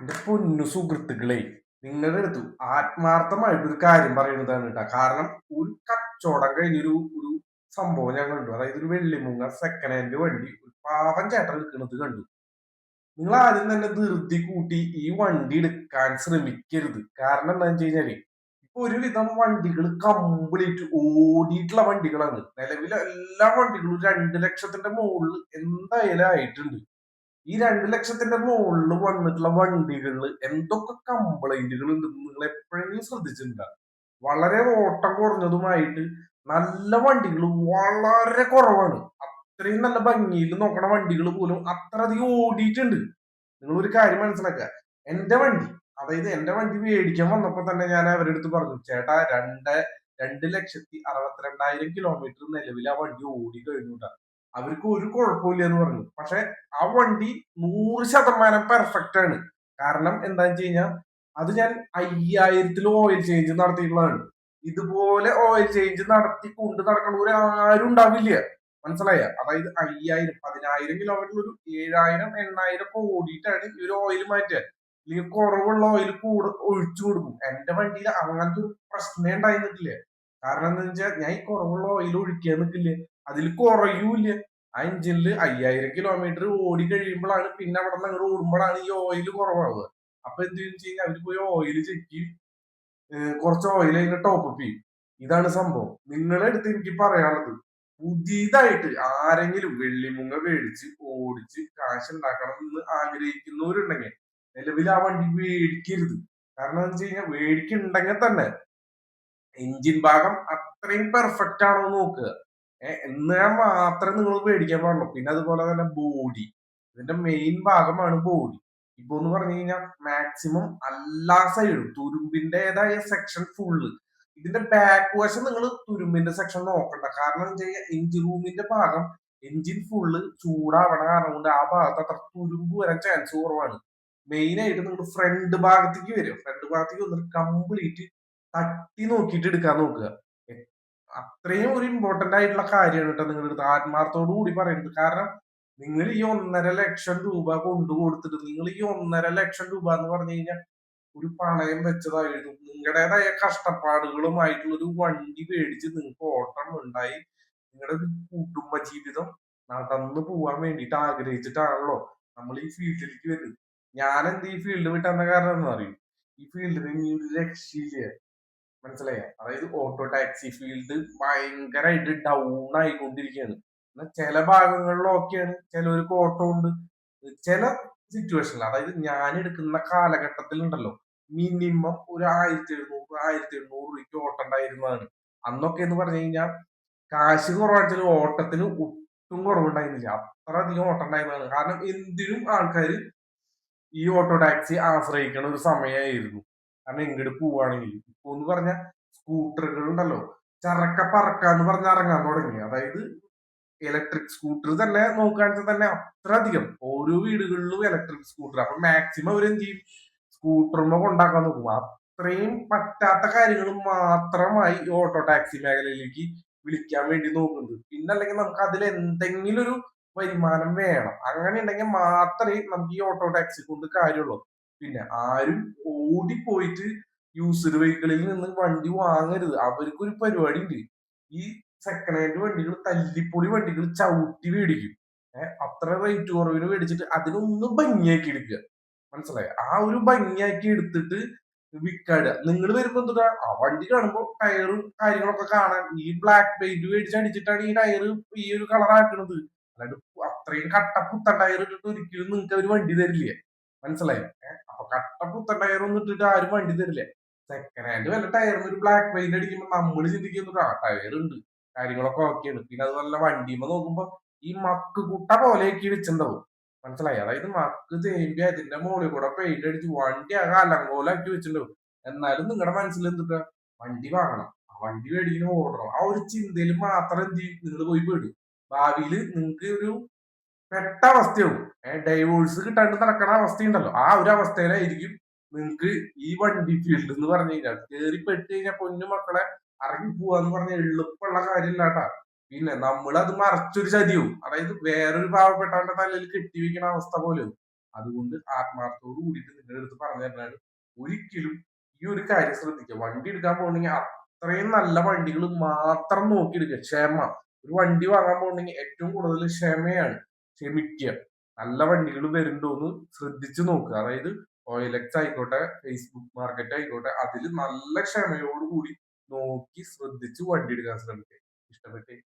എന്റെ പൊന്നു സുഹൃത്തുക്കളെ നിങ്ങളുടെ അടുത്ത് ആത്മാർത്ഥമായിട്ട് ഒരു കാര്യം പറയുന്നതാണ് കേട്ടോ. കാരണം ഒരു കച്ചവടം കഴിഞ്ഞൊരു ഒരു സംഭവം ഞാൻ കണ്ടു. അതായത് ഒരു വെള്ളിമുങ്ങ സെക്കൻഡ് ഹാൻഡ് വണ്ടി ഒരു പാവം ചേട്ടൻ എടുക്കുന്നത് കണ്ടു. നിങ്ങൾ ആദ്യം തന്നെ ധൃതി കൂട്ടി ഈ വണ്ടി എടുക്കാൻ ശ്രമിക്കരുത്. കാരണം എന്താണെന്ന് വെച്ച് കഴിഞ്ഞാൽ ഇപ്പൊ ഒരുവിധം വണ്ടികൾ കംപ്ലീറ്റ് ഓടിയിട്ടുള്ള വണ്ടികളാണ്. നിലവിലെ എല്ലാ വണ്ടികളും രണ്ട് ലക്ഷത്തിന്റെ മുകളിൽ എന്തായാലും ആയിട്ടുണ്ട്. ഈ രണ്ട് ലക്ഷത്തിന്റെ മുകളിൽ വന്നിട്ടുള്ള വണ്ടികളിൽ എന്തൊക്കെ കംപ്ലൈന്റുകൾ ഉണ്ടെന്ന് നിങ്ങൾ എപ്പോഴെങ്കിലും ശ്രദ്ധിച്ചിട്ടുണ്ടാകും വളരെ ഓട്ടം കുറഞ്ഞതുമായിട്ട് നല്ല വണ്ടികൾ വളരെ കുറവാണ്. അത്രയും നല്ല ഭംഗിയിൽ നോക്കണ വണ്ടികൾ പോലും അത്രയധികം ഓടിയിട്ടുണ്ട്. നിങ്ങൾ ഒരു കാര്യം മനസ്സിലാക്കുക. എന്റെ വണ്ടി അതായത് എന്റെ വണ്ടി മേടിക്കാൻ വന്നപ്പോ തന്നെ ഞാൻ അവരുടെ അടുത്ത് പറഞ്ഞു ചേട്ടാ രണ്ട് രണ്ട് ലക്ഷത്തി അറുപത്തിരണ്ടായിരം കിലോമീറ്റർ നിലവിൽ ആ വണ്ടി ഓടി കഴിഞ്ഞു ട്ടാ. അവർക്ക് ഒരു കുഴപ്പമില്ല എന്ന് പറഞ്ഞു. പക്ഷെ ആ വണ്ടി നൂറ് ശതമാനം പെർഫെക്റ്റ് ആണ്. കാരണം എന്താന്ന് വെച്ച് കഴിഞ്ഞാൽ അത് ഞാൻ അയ്യായിരത്തിൽ ഓയിൽ ചേഞ്ച് നടത്തിയിട്ടുള്ളതാണ്. ഇതുപോലെ ഓയിൽ ചേഞ്ച് നടത്തി കൊണ്ട് നടക്കണവർ ആരും ഉണ്ടാവില്ല. മനസ്സിലായ? അതായത് അയ്യായിരം പതിനായിരം കിലോമീറ്റർ ഒരു ഏഴായിരം എണ്ണായിരം ഒക്കെ ഓടിയിട്ടാണ് ഈ ഒരു ഓയിൽ മാറ്റുക. അല്ലെങ്കിൽ കുറവുള്ള ഓയിൽ കൂടെ ഒഴിച്ചു കൊടുക്കും. എന്റെ വണ്ടിയിൽ അങ്ങനത്തെ ഒരു പ്രശ്നമേ ഉണ്ടായിരുന്നിട്ടില്ല. കാരണം എന്താ വെച്ചാൽ ഞാൻ ഈ കുറവുള്ള ഓയിൽ ഒഴിക്കാൻ നിൽക്കില്ല അതിൽ കുറയൂല്ല. ആ എഞ്ചിനിൽ അയ്യായിരം കിലോമീറ്റർ ഓടി കഴിയുമ്പോഴാണ് പിന്നെ അവിടെ നിന്ന് അങ്ങോട്ട് ഓടുമ്പോഴാണ് ഈ ഓയിൽ കുറവാവുക. അപ്പൊ എന്ത് ചെയ്യും കഴിഞ്ഞാൽ അവർ പോയി ഓയിൽ ചെക്ക് കുറച്ച് ഓയിൽ അതിന്റെ ടോപ്പ് ചെയ്യും. ഇതാണ് സംഭവം. നിങ്ങളെ അടുത്ത് എനിക്ക് പറയാനുള്ളത്. പുതിയതായിട്ട് ആരെങ്കിലും വെള്ളിമുങ്ങ മേടിച്ച് ഓടിച്ച് കാശ് ഉണ്ടാക്കണം എന്ന് ആഗ്രഹിക്കുന്നവരുണ്ടെങ്കിൽ നിലവിൽ ആ വണ്ടി മേടിക്കരുത്. കാരണം എന്താ വെച്ച് കഴിഞ്ഞാൽ മേടിക്കുന്നുണ്ടെങ്കിൽ തന്നെ എഞ്ചിൻ ഭാഗം അത്രയും പെർഫെക്റ്റ് ആണോ നോക്കുക. ഏഹ് എന്നാൽ മാത്രമേ നിങ്ങൾ പേടിക്കാൻ പാടുള്ളൂ. പിന്നെ അതുപോലെ തന്നെ ബോഡി. ഇതിന്റെ മെയിൻ ഭാഗമാണ് ബോഡി ഇപ്പൊ എന്ന് പറഞ്ഞു കഴിഞ്ഞാൽ മാക്സിമം എല്ലാ സൈഡും തുരുമ്പിന്റേതായ സെക്ഷൻ ഫുള്ള് ഇതിന്റെ ബാക്ക് വശം നിങ്ങൾ തുരുമ്പിന്റെ സെക്ഷൻ നോക്കണ്ട. കാരണം എന്താ എഞ്ചിൻ റൂമിന്റെ ഭാഗം എഞ്ചിൻ ഫുള്ള് ചൂടാവണ കാരണം കൊണ്ട് ആ ഭാഗത്ത് അത്ര തുരുമ്പ് വരാൻ ചാൻസ് കുറവാണ്. മെയിൻ ആയിട്ട് നിങ്ങൾ ഫ്രണ്ട് ഭാഗത്തേക്ക് വരും. ഫ്രണ്ട് ഭാഗത്തേക്ക് വന്നിട്ട് കംപ്ലീറ്റ് തട്ടി നോക്കിയിട്ട് എടുക്കാൻ നോക്കുക. അത്രയും ഒരു ഇമ്പോർട്ടന്റ് ആയിട്ടുള്ള കാര്യമാണ് കേട്ടോ നിങ്ങളുടെ അടുത്ത്. ആത്മാർത്ഥത്തോടു കൂടി പറയുന്നത്. കാരണം നിങ്ങൾ ഈ ഒന്നര ലക്ഷം രൂപ കൊണ്ടു കൊടുത്തിട്ട് നിങ്ങൾ ഈ ഒന്നര ലക്ഷം രൂപ എന്ന് പറഞ്ഞു കഴിഞ്ഞാൽ ഒരു പണയം വെച്ചതായിരുന്നു. നിങ്ങളുടേതായ കഷ്ടപ്പാടുകളുമായിട്ടുള്ള ഒരു വണ്ടി മേടിച്ച് നിങ്ങൾക്ക് ഓട്ടം ഉണ്ടായി നിങ്ങളുടെ കുടുംബ ജീവിതം നടന്നു പോവാൻ വേണ്ടിയിട്ട് ആഗ്രഹിച്ചിട്ടാണല്ലോ നമ്മൾ ഈ ഫീൽഡിലേക്ക് വരുന്നത്. ഞാൻ എന്ത് ഈ ഫീൽഡ് വിട്ടെന്ന കാരണം എന്ന് അറിയും? ഈ ഫീൽഡിന് ഇനി ഒരു രക്ഷയില്ല. മനസ്സിലായ? അതായത് ഓട്ടോ ടാക്സി ഫീൽഡ് ഭയങ്കരമായിട്ട് ഡൗൺ ആയിക്കൊണ്ടിരിക്കുകയാണ് എന്നാൽ ചില ഭാഗങ്ങളിൽ ഓക്കെയാണ് ചിലവർക്ക് ഓട്ടോ ഉണ്ട്. ചില സിറ്റുവേഷനിൽ അതായത് ഞാൻ എടുക്കുന്ന കാലഘട്ടത്തിൽ ഉണ്ടല്ലോ മിനിമം ഒരു ആയിരത്തി എഴുന്നൂറ് ആയിരത്തി എണ്ണൂറ് രൂപയ്ക്ക് ഓട്ടം ഉണ്ടായിരുന്നതാണ്. അന്നൊക്കെ എന്ന് പറഞ്ഞു കഴിഞ്ഞാൽ കാശ് കുറവാണെങ്കിലും ഓട്ടത്തിന് ഒട്ടും കുറവുണ്ടായിരുന്നില്ല. അത്ര അധികം ഓട്ടം ഉണ്ടായിരുന്നതാണ്. കാരണം എന്തിനും ആൾക്കാർ ഈ ഓട്ടോ ടാക്സി ആശ്രയിക്കണ ഒരു സമയമായിരുന്നു കാരണം എങ്ങോട്ട് പോവാണെങ്കിൽ ഇപ്പൊ എന്ന് പറഞ്ഞ സ്കൂട്ടറുകൾ ഉണ്ടല്ലോ ചറക്ക പറക്കാന്ന് പറഞ്ഞ ഇറങ്ങാൻ തുടങ്ങി. അതായത് ഇലക്ട്രിക് സ്കൂട്ടർ തന്നെ നോക്കുകയാണെങ്കിൽ തന്നെ അത്ര അധികം. ഓരോ വീടുകളിലും ഇലക്ട്രിക് സ്കൂട്ടർ അപ്പൊ മാക്സിമം അവർ എന്ത് ചെയ്യും? സ്കൂട്ടറുമ്പോ കൊണ്ടാക്കാൻ നോക്കും. അത്രയും പറ്റാത്ത കാര്യങ്ങൾ മാത്രമായി ഓട്ടോ ടാക്സി മേഖലയിലേക്ക് വിളിക്കാൻ വേണ്ടി നോക്കുന്നത് പിന്നെ അല്ലെങ്കിൽ നമുക്ക് അതിൽ എന്തെങ്കിലും ഒരു വരുമാനം വേണം. അങ്ങനെ ഉണ്ടെങ്കിൽ മാത്രമേ നമുക്ക് ഈ ഓട്ടോ ടാക്സി കൊണ്ട് കാര്യമുള്ളൂ. പിന്നെ ആരും ഓടിപ്പോയിട്ട് യൂസ്ഡ് വെഹിക്കിളിൽ നിന്ന് വണ്ടി വാങ്ങരുത്. അവർക്കൊരു പരിപാടി ഉണ്ട് ഈ സെക്കൻഡ് ഹാൻഡ് വണ്ടികൾ തല്ലിപ്പൊളി വണ്ടികൾ ചവിട്ടി മേടിക്കും. ഏഹ് അത്ര റേറ്റ് കുറവിന് മേടിച്ചിട്ട് അതിനൊന്നും ഭംഗിയാക്കി എടുക്കുക. മനസ്സിലായോ? ആ ഒരു ഭംഗിയാക്കി എടുത്തിട്ട് വിൽക്കാടുക നിങ്ങൾ വരുമ്പോ എന്താ ആ വണ്ടി കാണുമ്പോൾ ടയറും കാര്യങ്ങളൊക്കെ കാണാൻ. ഈ ബ്ലാക്ക് പെയിന്റ് മേടിച്ച് അടിച്ചിട്ടാണ് ഈ ടയർ ഈ ഒരു കളർ ആക്കുന്നത് അല്ലാണ്ട് അത്രയും കട്ട ടയർ ഇട്ടിട്ട് ഒരിക്കലും നിങ്ങൾക്ക് അവർ വണ്ടി തരില്ലേ? മനസ്സിലായോ? ഏഹ് അപ്പൊ കട്ട പുത്തൻ ടയർ ഒന്നും ഇട്ടിട്ട് ആരും വണ്ടി തരില്ലേ. സെക്കൻഡ് ഹാൻഡ് വല്ല ടയറിന് ഒരു ബ്ലാക്ക് പെയിന്റ് അടിക്കുമ്പോൾ നമ്മൾ ചിന്തിക്കുന്നു ആ ടയർ ഉണ്ട്. കാര്യങ്ങളൊക്കെ ഓക്കെയാണ് പിന്നെ അത് നല്ല വണ്ടിയുമ്പോ നോക്കുമ്പോ ഈ മക്ക് കുട്ട പോലെയൊക്കെ വെച്ചിട്ടുണ്ടാവും മനസ്സിലായി? അതായത് മക്ക് തേമ്പി അതിന്റെ മുകളിൽ കൂടെ പെയിന്റ് അടിച്ച് വണ്ടി ആകെ അലങ്കോലാക്കി വെച്ചിട്ടുണ്ടാവും എന്നാലും നിങ്ങളുടെ മനസ്സിൽ എന്തുട്ടാ? വണ്ടി വാങ്ങണം. ആ വണ്ടി മേടിക്കുന്ന ഓടണം ആ ഒരു ചിന്തയിൽ മാത്രം എന്ത് ചെയ്യും? നിങ്ങൾ പോയി പെടും. ഭാവിയിൽ നിങ്ങൾക്ക് ഒരു പെട്ട അവസ്ഥയാവും. ഡൈവോഴ്സ് കിട്ടാണ്ട് നടക്കണ അവസ്ഥയുണ്ടല്ലോ. ആ ഒരു അവസ്ഥയിലായിരിക്കും നിങ്ങൾക്ക് ഈ വണ്ടി ഫീൽഡ് എന്ന് പറഞ്ഞു കഴിഞ്ഞാൽ. കേറി പെട്ട് കഴിഞ്ഞാൽ പൊന്നു മക്കളെ ഇറങ്ങി പോവാന്ന് പറഞ്ഞ എളുപ്പമുള്ള കാര്യമില്ലാട്ടാ പിന്നെ നമ്മൾ അത് മറച്ചൊരു ചതിയും അതായത് വേറൊരു പാവപ്പെട്ടവന്റെ തലയിൽ കെട്ടി വെക്കുന്ന അവസ്ഥ പോലും അതുകൊണ്ട് ആത്മാർത്ഥത്തോട് കൂടിയിട്ട് നിങ്ങളുടെ അടുത്ത് പറഞ്ഞു തരുന്നതാണ് ഒരിക്കലും ഈ ഒരു കാര്യം ശ്രദ്ധിക്കുക. വണ്ടി എടുക്കാൻ പോകണമെങ്കിൽ അത്രയും നല്ല വണ്ടികൾ മാത്രം നോക്കിയെടുക്കുക. ക്ഷമ. ഒരു വണ്ടി വാങ്ങാൻ പോകണമെങ്കിൽ ഏറ്റവും കൂടുതൽ ക്ഷമയാണ്. ക്ഷമിക്കുക നല്ല വണ്ടികൾ വരുന്നുണ്ടോന്ന് ശ്രദ്ധിച്ചു നോക്കുക. അതായത് ഓയിലക്സ് ആയിക്കോട്ടെ ഫേസ്ബുക്ക് മാർക്കറ്റ് ആയിക്കോട്ടെ അതിൽ നല്ല ക്ഷമയോടുകൂടി നോക്കി ശ്രദ്ധിച്ച് വണ്ടി എടുക്കാൻ ശ്രമിക്കുക. ഇഷ്ടപ്പെട്ടേ?